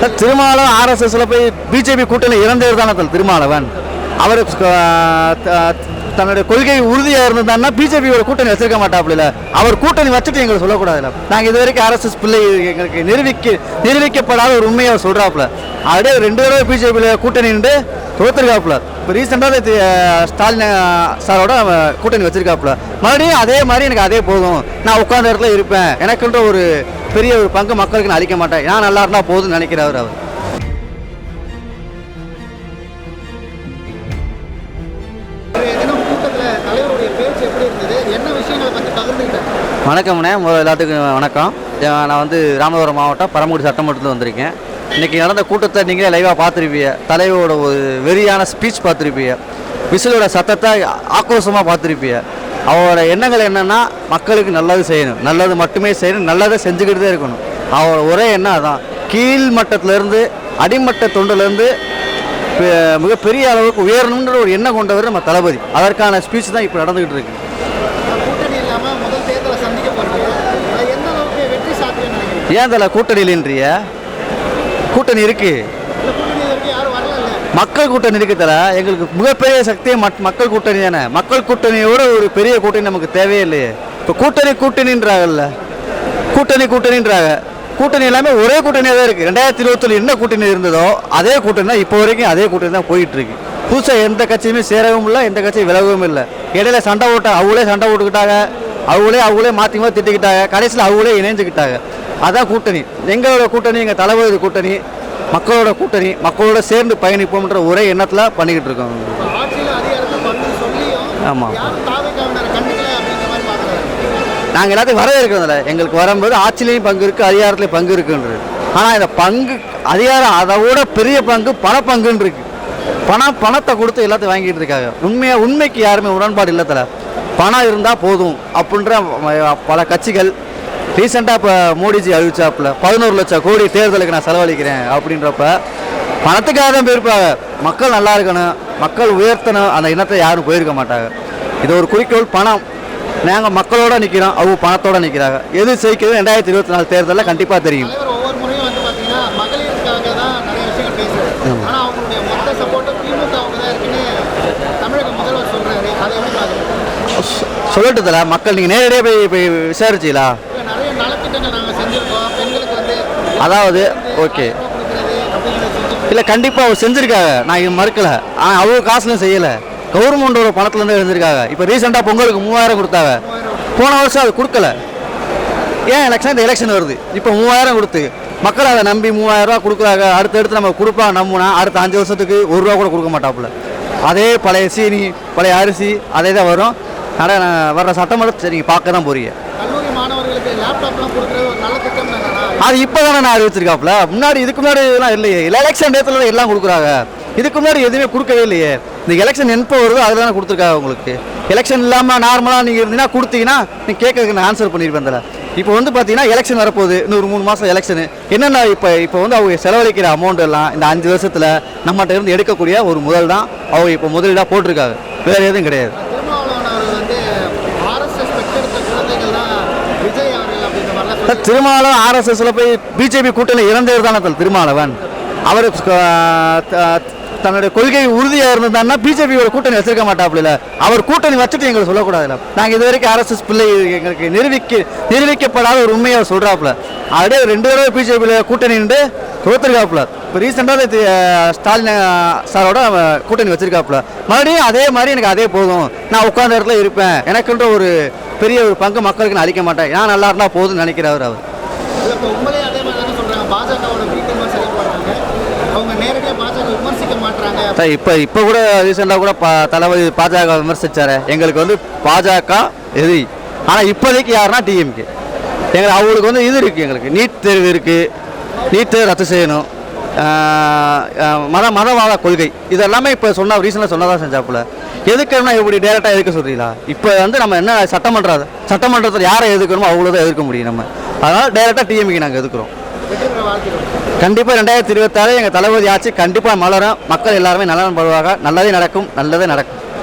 திருமாவளவன் ஆர்எஸ்எஸ்ல போய் பிஜேபி கூட்டணி இறந்தவர் தானே திருமாவளவன். அவர் த- தன்னுடைய கொள்கை உறுதியாக இருந்ததுன்னா பிஜேபியோட கூட்டணி வச்சிருக்க மாட்டாப்புல. அவர் கூட்டணி வச்சுட்டு எங்களுக்கு சொல்லக்கூடாதுல. நாங்கள் இது வரைக்கும் ஆர்எஸ்எஸ் பிள்ளை எங்களுக்கு நிரூபிக்க நிரூபிக்கப்படாத ஒரு உண்மையை அவர் சொல்கிறாப்புல அப்படியே ரெண்டு தடவை பிஜேபியில் கூட்டணி நின்று தோத்துருக்காப்புல. இப்போ ரீசெண்டாக ஸ்டாலின் சாரோட கூட்டணி வச்சிருக்காப்புல. மறுபடியும் அதே மாதிரி எனக்கு அதே போதும். நான் உட்கார்ந்த இடத்துல இருப்பேன். எனக்குன்ற ஒரு பெரிய ஒரு பங்கு மக்களுக்கு நான் அளிக்க மாட்டேன். நான் நல்லா இருந்தால் போதும்னு நினைக்கிறவர் அவர். வணக்கம்ண்ணே முதல்ல எல்லாத்துக்கும் வணக்கம். நான் வந்து ராமநாதபுரம் மாவட்டம் பரமக்குடி சட்டமன்றத்தில் வந்திருக்கேன். இன்றைக்கி நடந்த கூட்டத்தை நீங்களே லைவாக பார்த்துருப்பீங்க. தலைவரோட ஒரு வெறியான ஸ்பீச் பார்த்துருப்பீங்க. விசிலோட சத்தத்தை ஆக்ரோஷமாக பார்த்துருப்பீங்க. அவரோட எண்ணங்கள் என்னென்னா மக்களுக்கு நல்லது செய்யணும். நல்லது மட்டுமே செய்யணும். நல்லதை செஞ்சுக்கிட்டு தான் இருக்கணும். அவரோட ஒரே எண்ணம் அதான். கீழ் மட்டத்திலேருந்து அடிமட்ட தொண்டிலேருந்து மிகப்பெரிய அளவுக்கு உயரணுன்ற ஒரு எண்ணம் கொண்டவர் நம்ம தளபதி. அதற்கான ஸ்பீச் தான் இப்போ நடந்துக்கிட்டு இருக்கு. ஏன் தல கூட்டணி இந்த கூட்டணி இருக்கு. மக்கள் கூட்டணி இருக்கு தர எங்களுக்கு மிகப்பெரிய சக்தியே மக்கள் கூட்டணி தானே. மக்கள் கூட்டணியோட ஒரு பெரிய கூட்டணி நமக்கு தேவையே இல்லையே இப்போ கூட்டணி கூட்டணின்றாங்கல்ல. கூட்டணி கூட்டணின்றாங்க. கூட்டணி எல்லாமே ஒரே கூட்டணியாக தான் இருக்குது ரெண்டாயிரத்தி இருபத்தில் என்ன கூட்டணி இருந்ததோ அதே கூட்டணி தான் இப்போ வரைக்கும் அதே கூட்டணி தான் போயிட்டு இருக்கு புதுசாக எந்த கட்சியுமே சேரவும் இல்லை எந்த கட்சியும் விலகவும் இல்லை. இடையில சண்டை ஓட்ட அவங்களே சண்டை போட்டுக்கிட்டாங்க. அவங்களே அவங்களே மாற்றி மாற்றி திட்டிக்கிட்டாங்க. கடைசியில் அவங்களே இணைஞ்சுக்கிட்டாங்க. அதான் கூட்டணி. எங்களோட கூட்டணி எங்கள் தளபதி கூட்டணி மக்களோட கூட்டணி மக்களோட சேர்ந்து பயணிப்போம்ன்ற ஒரே எண்ணத்தில் பண்ணிக்கிட்டு இருக்கோம். ஆமாம் நாங்கள் எல்லாத்தையும் வரவேற்கிறதில்ல எங்களுக்கு வரும்போது ஆட்சியிலையும் பங்கு இருக்குது அதிகாரத்துலையும் பங்கு இருக்குன்றது. ஆனால் இந்த பங்கு அதிகாரம் அதை விட பெரிய பங்கு பணப்பங்குன்னு இருக்கு. பணம் பணத்தை கொடுத்து எல்லாத்தையும் வாங்கிட்டு இருக்காங்க. உண்மையாக உண்மைக்கு யாருமே உடன்பாடு இல்லை தல. பணம் இருந்தால் போதும் அப்படின்ற பல கட்சிகள் ரீசெண்டாக இப்போ மோடிஜி அறிவிச்சாப்புல பதினோரு லட்சம் கோடி தேர்தலுக்கு நான் செலவழிக்கிறேன் அப்படின்றப்ப பணத்துக்காக தான் போயிருப்பாங்க. மக்கள் நல்லா இருக்கணும் மக்கள் உயர்த்தணும் அந்த இனத்தை யாரும் போயிருக்க மாட்டாங்க. இது ஒரு குறிக்கோள் பணம். நாங்கள் மக்களோட நிற்கிறோம் அவங்க பணத்தோட நிற்கிறாங்க எது ஜெயிக்கிறது ரெண்டாயிரத்தி இருபத்தி நாலு தேர்தலில் கண்டிப்பாக தெரியும். தலைவர் ஒவ்வொரு முறையும் வந்து பார்த்தீங்கன்னா மகளிருக்காக தான் நிறைய விஷயங்கள் பேசுறாரு. ஆனால் அவங்களுடைய மொத்த சப்போர்ட்டும் திமுகவுக்கு தான் இருக்குன்னு தமிழக முதல்வர் சொல்றாரு. அதை எப்படி பார்க்குறீங்க? சொல்லட்டு தல மக்கள் நீங்கள் நேரடியாக போய் போய் விசாரிச்சீங்களா? அதாவது ஓகே இல்லை கண்டிப்பாக அவங்க செஞ்சுருக்காங்க. நான் இது மறுக்கல. ஆனால் அவங்க காசுலையும் செய்யலை. கவர்மெண்டோட பணத்துலேருந்து எழுந்திருக்காங்க. இப்போ ரீசெண்டாக பொங்கலுக்கு மூவாயிரம் கொடுத்தாங்க. போன வருஷம் அது கொடுக்கல. ஏன் எலெக்ஷன் இந்த எலெக்ஷன் வருது. இப்போ மூவாயிரம் கொடுத்து மக்கள் அதை நம்பி மூவாயிரம் ரூபா கொடுக்குறாங்க. அடுத்தடுத்து நம்ம கொடுப்பா நம்புனா அடுத்த அஞ்சு வருஷத்துக்கு ஒரு ரூபா கூட கொடுக்க மாட்டாப்புல. அதே பழைய சீனி பழைய அரிசி அதே தான் வரும். ஆனால் நான் வர்ற சட்டமன்றம் சரி நீங்கள் பார்க்க தான் போறீங்க. அது இப்போ தானே நான் அறிவிச்சிருக்காப்புல. முன்னாடி இதுக்கு முன்னாடி இதெல்லாம் இல்லையே. இல்லை எலெக்ஷன் டேத்தில் எல்லாம் கொடுக்குறாங்க. இதுக்கு முன்னாடி எதுவுமே கொடுக்கவே இல்லையே. இந்த எலெக்ஷன் எப்போ வருதோ அதில் தானே கொடுத்துருக்காங்க உங்களுக்கு. எலெக்ஷன் இல்லாமல் நார்மலாக நீங்கள் இருந்தீங்கன்னா கொடுத்தீங்கன்னா நீங்கள் கேட்கறதுக்கு நான் ஆன்சர் பண்ணியிருப்பேன் தல இப்போ வந்து பார்த்தீங்கன்னா எலெக்ஷன் வரப்போகுது. இன்னும் ஒரு மூணு மாதம் எலெக்ஷனு என்னென்ன இப்போ இப்போ வந்து அவங்க செலவழிக்கிற அமௌண்ட் எல்லாம் இந்த அஞ்சு வருஷத்தில் நம்மகிட்ட இருந்து எடுக்கக்கூடிய ஒரு முதல் தான் அவங்க இப்போ முதலீடாக போட்டிருக்காங்க. வேறு எதுவும் கிடையாது. விஜய் அவர்கள் அப்படின்ற மாதிரிலாம் சொல்லி சார், திருமாவளவன் ஆர்எஸ்எஸ்ல போய் பிஜேபி கூட்டணி இறந்தவர் தானே திருமாவளவன். அவர் த- தன்னுடைய கொள்கை உறுதியாக இருந்ததுன்னா பிஜேபியோட கூட்டணி வச்சிருக்க மாட்டாப்புல. அவர் கூட்டணி வச்சுட்டு எங்களுக்கு சொல்லக்கூடாதுல்ல நாங்கள் இது வரைக்கும் ஆர்எஸ்எஸ் பிள்ளை எங்களுக்கு நிரூபிக்க நிரூபிக்கப்படாத ஒரு உண்மையை அவர் சொல்கிறாப்புல அப்படியே ரெண்டு தடவை பிஜேபியில் கூட்டணி நின்று தோத்துருக்காப்புல. இப்போ ரீசெண்டாக ஸ்டாலின் சாரோட கூட்டணி வச்சிருக்காப்புல. மறுபடியும் அதே மாதிரி எனக்கு அதே போதும். நான் உட்காந்த இடத்துல இருப்பேன். எனக்குன்ற ஒரு பெரிய ஒரு பங்கு மக்களுக்கு நான் அளிக்க மாட்டேன். நான் நல்லா இருந்தால் போதும்னு நினைக்கிறவர் அவர். இப்போ சார் இப்போ இப்போ கூட ரீசெண்டாக கூட பா தளபதி பாஜக விமர்சிச்சாரு. எங்களுக்கு வந்து பாஜக எதிரி. ஆனால் இப்போதைக்கு யாருன்னா டிஎம்கே எங்களுக்கு அவங்களுக்கு வந்து இது இருக்குது எங்களுக்கு. நீட் தேர்வு இருக்குது நீட் தேர்வு ரத்து செய்யணும். மத மதவாத கொள்கை. இதெல்லாமே இப்போ சொன்ன ரீசெண்டாக சொன்னதான் செஞ்சாப்புல. எதுக்குன்னா இப்படி டேரெக்டாக எதுக்க சொல்கிறீங்களா இப்போ வந்து நம்ம என்ன சட்டமன்றம் சட்டமன்றத்தில் யாரை எதுக்கணுமோ அவ்வளோதான் எதிர்க்க முடியும் நம்ம. அதனால் டேரெக்டாக டிஎம்கே நாங்கள் எதுக்குறோம் கண்டிப்பாக ரெண்டாயிரத்தி இருபத்தாறு எங்கள் தளபதி ஆட்சி கண்டிப்பாக மலரும். மக்கள் எல்லாருமே நலன் படுவாங்க நல்லதே நடக்கும் நல்லதே நடக்கும்.